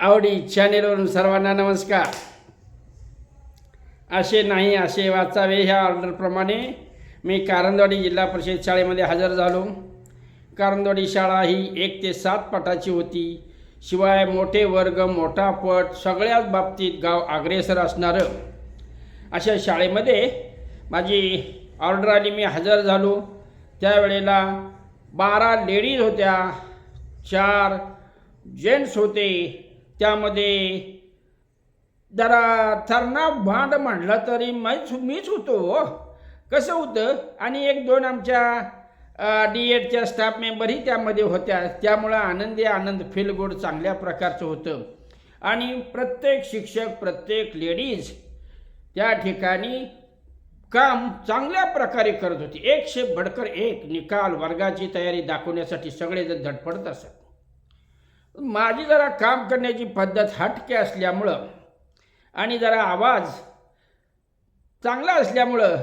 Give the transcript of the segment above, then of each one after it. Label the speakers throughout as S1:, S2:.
S1: आवडी चॅनेलवरून सर्वांना नमस्कार. असे नाही असे वाचावे ह्या ऑर्डरप्रमाणे मी कारंदवाडी जिल्हा परिषद शाळेमध्ये हजर झालो. कारंदवाडी शाळा ही एक ते सात पटाची होती. शिवाय मोठे वर्ग मोठा पट सगळ्याच बाबतीत गाव अग्रेसर असणारं. अशा शाळेमध्ये माझी ऑर्डर आली मी हजर झालो. त्यावेळेला बारा लेडीज होत्या चार जेंट्स होते. त्यामध्ये जरा थरणा भांड म्हणलं तरी मीच मीच होतो हो. कसं होतं? आणि एक दोन आमच्या डी एडच्या स्टाफ मेंबरही त्यामध्ये होत्या. त्यामुळं आनंदी आनंद फील गुड चांगल्या प्रकारचं होतं. आणि प्रत्येक शिक्षक प्रत्येक लेडीज त्या ठिकाणी काम चांगल्या प्रकारे करत होती. एकशे भडकर एक निकाल वर्गाची तयारी दाखवण्यासाठी सगळेजण धडपडत असत. माझी जरा काम करण्याची पद्धत हटके असल्यामुळं आणि जरा आवाज चांगला असल्यामुळं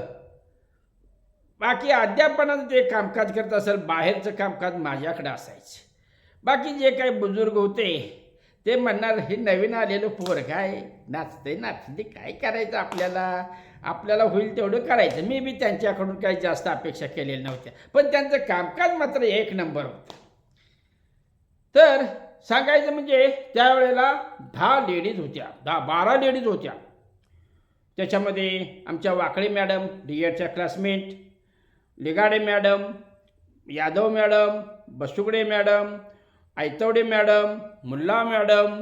S1: बाकी अध्यापनाचं ते कामकाज करत असेल बाहेरचं कामकाज माझ्याकडे असायचं. बाकी जे काही बुजुर्ग होते ते म्हणणार हे नवीन आलेलं पोर काय नाचते नाचते काय करायचं आपल्याला? आपल्याला होईल तेवढं करायचं. मी बी त्यांच्याकडून काही जास्त अपेक्षा केलेल्या नव्हत्या. पण त्यांचं कामकाज मात्र एक नंबर होतं. तर सांगायचं म्हणजे त्यावेळेला दहा लेडीज होत्या दहा बारा लेडीज होत्या. त्याच्यामध्ये आमच्या Wakale madam D एडच्या classmate Ligade madam Yadav madam Basugade madam Aitawade madam Mulla madam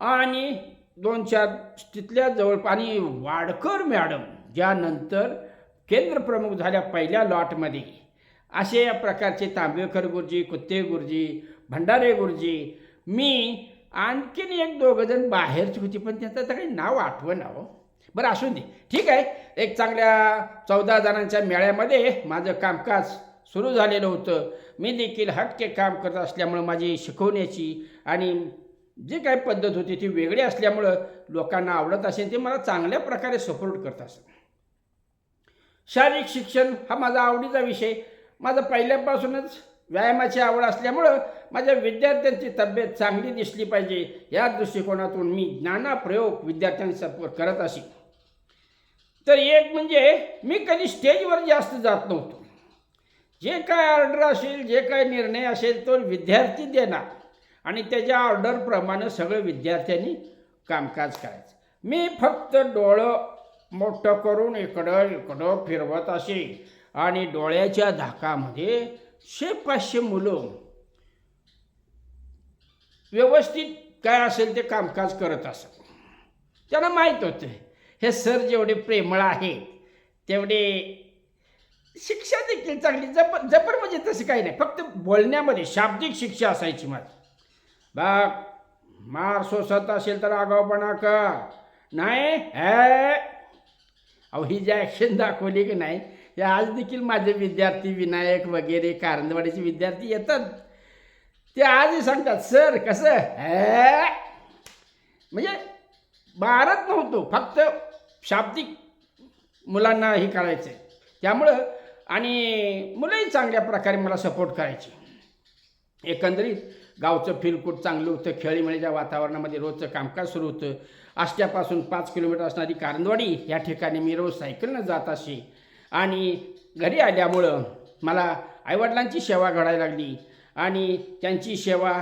S1: आणि दोन चार तिथल्या जवळ आणि वाडकर मॅडम ज्यानंतर केंद्रप्रमुख झाल्या पहिल्या लॉटमध्ये. असे या प्रकारचे तांबेकर गुरुजी कुत्ते गुरुजी भंडारे गुरुजी मी आणखीन एक दोघं जण बाहेरची होती पण त्यांचं आता काही नाव आठवण हो. बरं असून दे. ठीक आहे. एक चांगल्या चौदा जणांच्या मेळ्यामध्ये माझं कामकाज सुरू झालेलं होतं. मी देखील हटके काम करत असल्यामुळं माझी शिकवण्याची आणि जी काही पद्धत होती ती वेगळी असल्यामुळं लोकांना आवडत असेल ते मला चांगल्या प्रकारे सपोर्ट करत असत शारीरिक शिक्षण हा माझा आवडीचा विषय. माझा पहिल्यापासूनच व्यायामाची आवड असल्यामुळं माझ्या विद्यार्थ्यांची तब्येत चांगली दिसली पाहिजे. या दृष्टिकोनातून मी ज्ञानाप्रयोग विद्यार्थ्यांसमोर करत असे. तर एक म्हणजे मी कधी स्टेजवर जास्त जात नव्हतो. जे काय ऑर्डर असेल जे काय निर्णय असेल तो विद्यार्थी देणार. आणि त्याच्या ऑर्डरप्रमाणे सगळं विद्यार्थ्यांनी कामकाज करायचं. मी फक्त डोळं मोठं करून इकडं इकडं फिरवत असे. आणि डोळ्याच्या धाकामध्ये शे पाचशे मुलं व्यवस्थित काय असेल ते कामकाज करत असत. त्यांना माहीत होते. हे सर जेवढे प्रेमळ आहेत तेवढे शिक्षा देखील चांगली जबर जबर म्हणजे तसं काही नाही. फक्त बोलण्यामध्ये शाब्दिक शिक्षा असायची माझी. बाग मार सोसत असेल तर आगावपणा कर. नाही अहो ही जी ॲक्शन दाखवली की नाही हे आज देखील माझे विद्यार्थी विनायक वगैरे कारंदवाडीचे विद्यार्थी येतात. ते आजही सांगतात सर कसं म्हणजे मारत नव्हतो फक्त शाब्दिक मुलांना हे करायचं. त्यामुळं आणि मुलंही चांगल्या प्रकारे मला सपोर्ट करायची. एकंदरीत गावचं फीलकूट चांगलं होतं खेळीमेळीच्या वातावरणामध्ये रोजचं कामकाज सुरू होतं. आष्ट्यापासून पाच किलोमीटर असणारी कारंदवाडी या ठिकाणी मी रोज सायकलनं जात असे. आणि घरी आल्यामुळं मला आईवडिलांची सेवा घडायला लागली. आणि त्यांची सेवा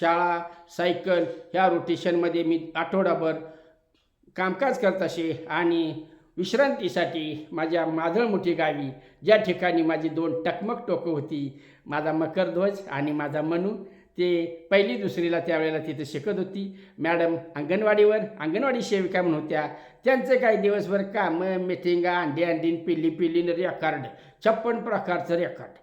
S1: शाळा सायकल ह्या रोटेशनमध्ये मी आठवडाभर कामकाज करत असे आणि विश्रांतीसाठी माझ्या माधळमुठी गावी ज्या ठिकाणी माझी दोन टकमक टोकं होती माझा मकरध्वज आणि माझा मनू ते पहिली दुसरीला त्यावेळेला तिथे शिकत होती. मॅडम अंगणवाडीवर अंगणवाडी सेविका म्हणून होत्या. त्यांचं काही दिवसभर कामं मिटिंगा अंडी अंडीन पिल्ली पिल्लीन रेकॉर्ड छप्पन प्रकारचं रेकॉर्ड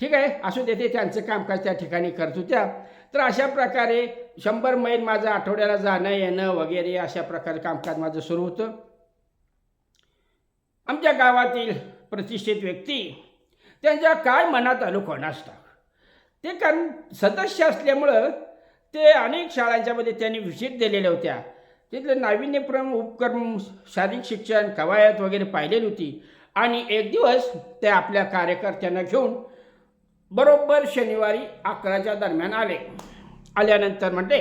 S1: ठीक आहे? असू देते त्यांचं कामकाज त्या ठिकाणी करत होत्या. तर अशा प्रकारे शंभर मैल माझं आठवड्याला जाणं येणं वगैरे अशा प्रकारे कामकाज माझं सुरू होतं. आमच्या गावातील प्रतिष्ठित व्यक्ती त्यांच्या काय मनात आलो कोणास ते कारण सदस्य असल्यामुळं ते अनेक शाळांच्यामध्ये त्यांनी व्हिजिट दिलेल्या होत्या. तिथले नाविन्यपूर्ण उपक्रम शारीरिक शिक्षण कवायत वगैरे पाहिलेली होती. आणि एक दिवस ते आपल्या कार्यकर्त्यांना घेऊन बरोबर शनिवारी अकराच्या दरम्यान आले. आल्यानंतर म्हणते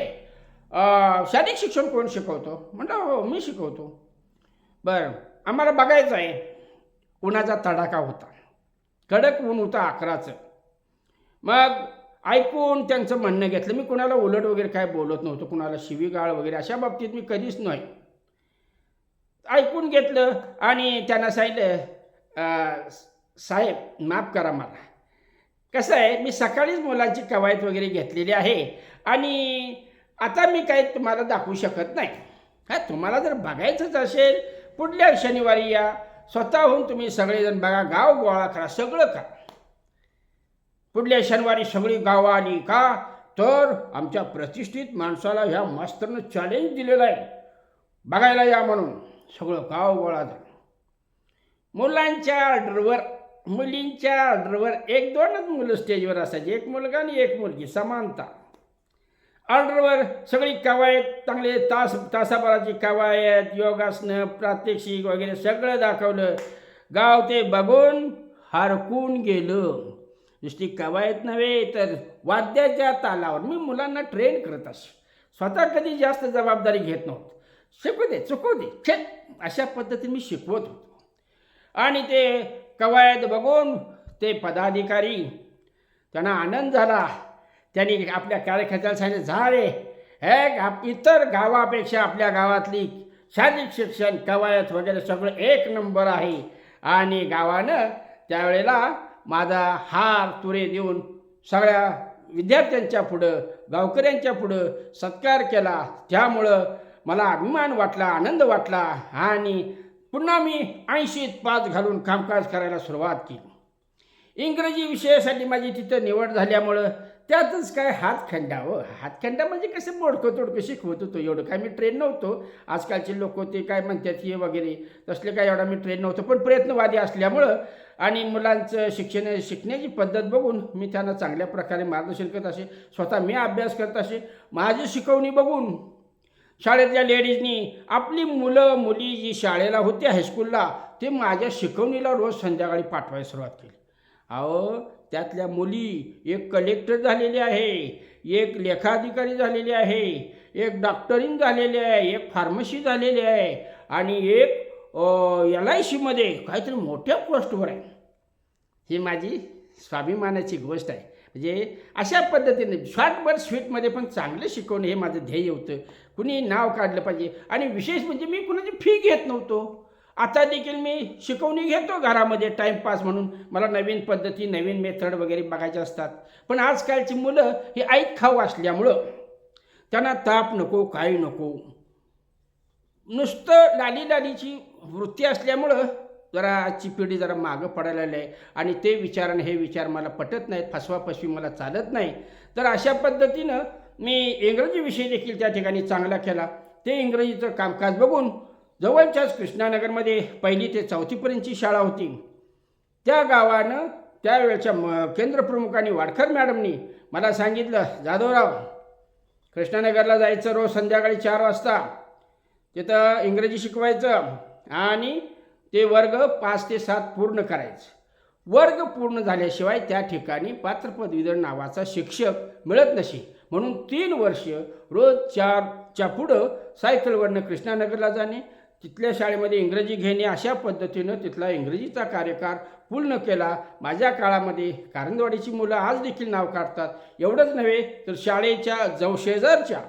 S1: शारीरिक शिक्षण कोण शिकवतो? म्हटलं हो मी शिकवतो. बरं आम्हाला बघायचं आहे. उन्हाचा तडाखा होता. कडक ऊन होतं अकराचं. मग ऐकून त्यांचं म्हणणं घेतलं. मी कुणाला उलट वगैरे काय बोलत नव्हतो कुणाला शिवीगाळ वगैरे अशा बाबतीत मी कधीच नाही. ऐकून घेतलं आणि त्यांना सांगितलं साहेब माफ करा मला. कसं आहे मी सकाळीच मुलांची कवायत वगैरे घेतलेली आहे आणि आता मी काही तुम्हाला दाखवू शकत नाही. हा तुम्हाला जर बघायचंच असेल पुढल्या शनिवारी या. स्वतःहून तुम्ही सगळेजण बघा गाव गोळा करा सगळं करा. पुढल्या शनिवारी सगळी गावं आली का? तर आमच्या प्रतिष्ठित माणसाला ह्या मास्तरनं चॅलेंज दिलेलं आहे. बघायला या म्हणून. सगळं गाव गोळा झालं. मुलांच्या ऑर्डरवर मुलींच्या ऑर्डरवर एक दोनच मुलं स्टेजवर असायची. एक मुलगा आणि एक मुलगी समानता. ऑर्डरवर सगळी कवायत चांगले तास तासाभराची कवायत योगासनं प्रात्यक्षिक वगैरे सगळं दाखवलं. गाव ते बघून हरकून गेलं. नुसती कवायत नव्हे तर वाद्याच्या तालावर. मी मुलांना ट्रेन करत असे. स्वतः कधी जास्त जबाबदारी घेत नव्हतो. शिकू दे चुकू दे. छे अशा पद्धतीने मी शिकवत होतो. आणि ते कवायत बघून ते पदाधिकारी त्यांना आनंद झाला. त्यांनी आपल्या कार्यकर्त्याला सांगितलं झा रे. हे इतर गावापेक्षा आपल्या गावातली शारीरिक शिक्षण कवायत वगैरे सगळं एक नंबर आहे. आणि गावानं त्यावेळेला माझा हार तुरे देऊन सगळ्या विद्यार्थ्यांच्या पुढं गावकऱ्यांच्या पुढं सत्कार केला. त्यामुळं मला अभिमान वाटला आनंद वाटला आणि पुन्हा मी ऐंशीत पाच घालून कामकाज करायला सुरुवात केली. इंग्रजी विषयासाठी माझी तिथं निवड झाल्यामुळं त्यातच काय हातखंडा हो. हातखंडा म्हणजे कसं मोडकं तोडकं शिकवत होतो. एवढं काय मी ट्रेन नव्हतो. आजकालचे लोक ते काय म्हणतात हे वगैरे तसले काय एवढा मी ट्रेन नव्हतो. पण प्रयत्नवादी असल्यामुळं आणि मुलांचं शिक्षण शिकण्याची पद्धत बघून मी त्यांना चांगल्या प्रकारे मार्गदर्शन करत असे. स्वतः मी अभ्यास करत असे. माझी शिकवणी बघून शाळेतल्या लेडीजनी आपली मुलं मुली जी शाळेला होती हायस्कूलला ते माझ्या शिकवणीला रोज संध्याकाळी पाठवायला सुरुवात केली. अहो त्यातल्या मुली एक कलेक्टर झालेली आहे एक लेखाधिकारी झालेली आहे एक डॉक्टरिंग झालेली आहे एक फार्मसी झालेली आहे आणि एक एल आय सीमध्ये काहीतरी मोठ्या पोस्टवर आहे. ही माझी स्वाभिमानाची गोष्ट आहे. म्हणजे अशा पद्धतीने शॉर्टभर स्वीटमध्ये पण चांगलं शिकवणं हे माझं ध्येय होतं. कुणी नाव काढलं पाहिजे. आणि विशेष म्हणजे मी कुणाची फी घेत नव्हतो. आता देखील मी शिकवणी घेतो घरामध्ये टाईमपास म्हणून. मला नवीन पद्धती नवीन मेथड वगैरे बघायचे असतात. पण आजकालची मुलं ही ऐक खाऊ असल्यामुळं त्यांना ताप नको काही नको. नुसतं लाली लालीची वृत्ती असल्यामुळं जरा आजची पिढी जरा मागं पडायला लागली. आहे आणि ते विचार आणि हे विचार मला पटत नाहीत फसवाफसवी मला चालत नाही. तर अशा पद्धतीनं मी इंग्रजी विषय देखील त्या ठिकाणी चांगला केला. ते इंग्रजीचं कामकाज बघून जवळच्याच कृष्णानगरमध्ये पहिली ते चौथीपर्यंतची शाळा होती. त्या गावानं त्यावेळच्या म केंद्रप्रमुखांनी वाडकर मॅडमनी मला सांगितलं जाधवराव कृष्णानगरला जायचं रोज संध्याकाळी चार वाजता. तिथं इंग्रजी शिकवायचं आणि ते वर्ग पाच ते सात पूर्ण करायचं. वर्ग पूर्ण झाल्याशिवाय त्या ठिकाणी पात्र पदवीधर नावाचा शिक्षक मिळत नसे. म्हणून तीन वर्ष रोज चारच्या पुढं सायकलवरनं कृष्णानगरला जाणे तिथल्या शाळेमध्ये इंग्रजी घेणे अशा पद्धतीनं तिथला इंग्रजीचा कार्यकार पूर्ण केला. माझ्या काळामध्ये कारंदवाडीची मुलं आज देखील नाव काढतात. एवढंच नव्हे तर शाळेच्या जवशेजारच्या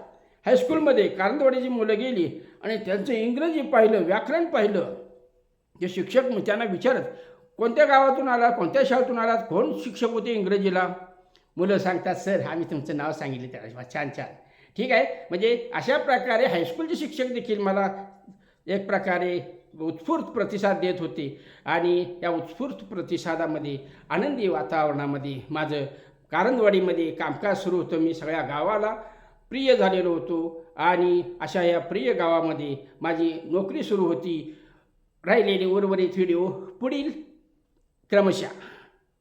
S1: हायस्कूलमध्ये कारंदवाडीची मुलं गेली. आणि त्यांचं इंग्रजी पाहिलं व्याकरण पाहिलं जे शिक्षक त्यांना विचारत कोणत्या गावातून आला कोणत्या शाळेतून आलात? कोण शिक्षक होते इंग्रजीला? मुलं सांगतात सर आम्ही तुमचं नाव सांगितलं त्याला छान छान. ठीक आहे? म्हणजे अशा प्रकारे हायस्कूलचे शिक्षक देखील मला एक प्रकारे उत्स्फूर्त प्रतिसाद देत होते. आणि या उत्स्फूर्त प्रतिसादामध्ये आनंदी वातावरणामध्ये माझं कारंदवाडीमध्ये कामकाज सुरू होतं. मी सगळ्या गावाला प्रिय झालेलो होतो. आणि अशा या प्रिय गावामध्ये माझी नोकरी सुरू होती. राहिलेले उर्वरित व्हिडिओ पुढील क्रमशः.